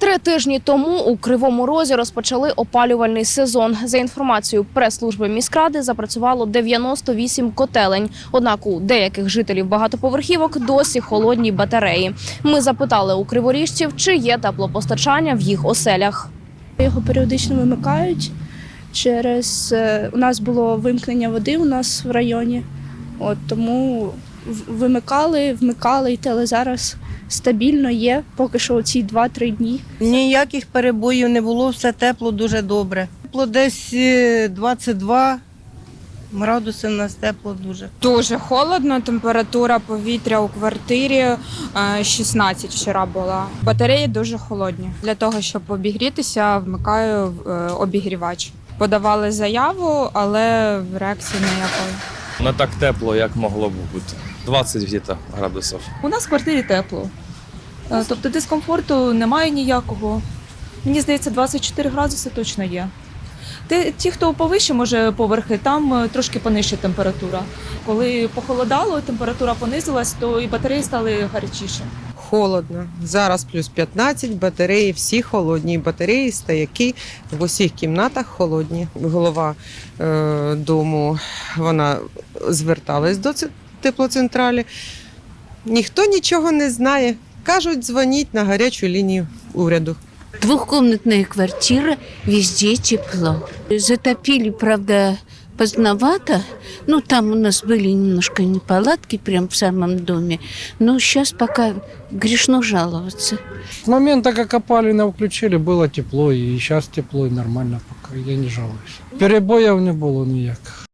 Три тижні тому у Кривому Розі розпочали опалювальний сезон. За інформацією прес-служби міськради, запрацювало 98 котелень. Однак у деяких жителів багатоповерхівок досі холодні батареї. Ми запитали у криворіжців, чи є теплопостачання в їх оселях. Його періодично вимикають. Через е, у нас було вимкнення води у нас в районі. От тому вимикали, вмикали, але зараз стабільно є. Поки що ці 2-3 дні. Ніяких перебоїв не було, все тепло, дуже добре. Тепло десь е, 22 градуси в нас тепло дуже. Дуже холодно, температура повітря у квартирі е, 16 вчора була. Батареї дуже холодні. Для того, щоб обігрітися, вмикаю е, обігрівач. Подавали заяву, але реакції ніякої. Не так тепло, як могло б бути. 20 где-то градусів. У нас в квартирі тепло. Е, Тобто дискомфорту немає ніякого. Мені здається, 24 градуси точно є. Ті, хто повище, може поверхи, там е, трошки понижча температура. Коли похолодало, температура понизилась, то і батареї стали гарячіше. Холодно. Зараз плюс 15, батареї всі холодні. Батареї, стояки в усіх кімнатах холодні. Голова е, дому вона зверталась до теплоцентралі. Ніхто нічого не знає. Кажуть, дзвоніть на гарячу лінію уряду. Двухкомнатная квартира, везде тепло. Затопили, правда, поздновато. Ну, там у нас были немножко неполадки прям в самом доме. Но сейчас пока грешно жаловаться. С момента, как опалина включили, было тепло, и сейчас тепло, и нормально пока, я не жалуюсь. Перебоїв не було ніяких.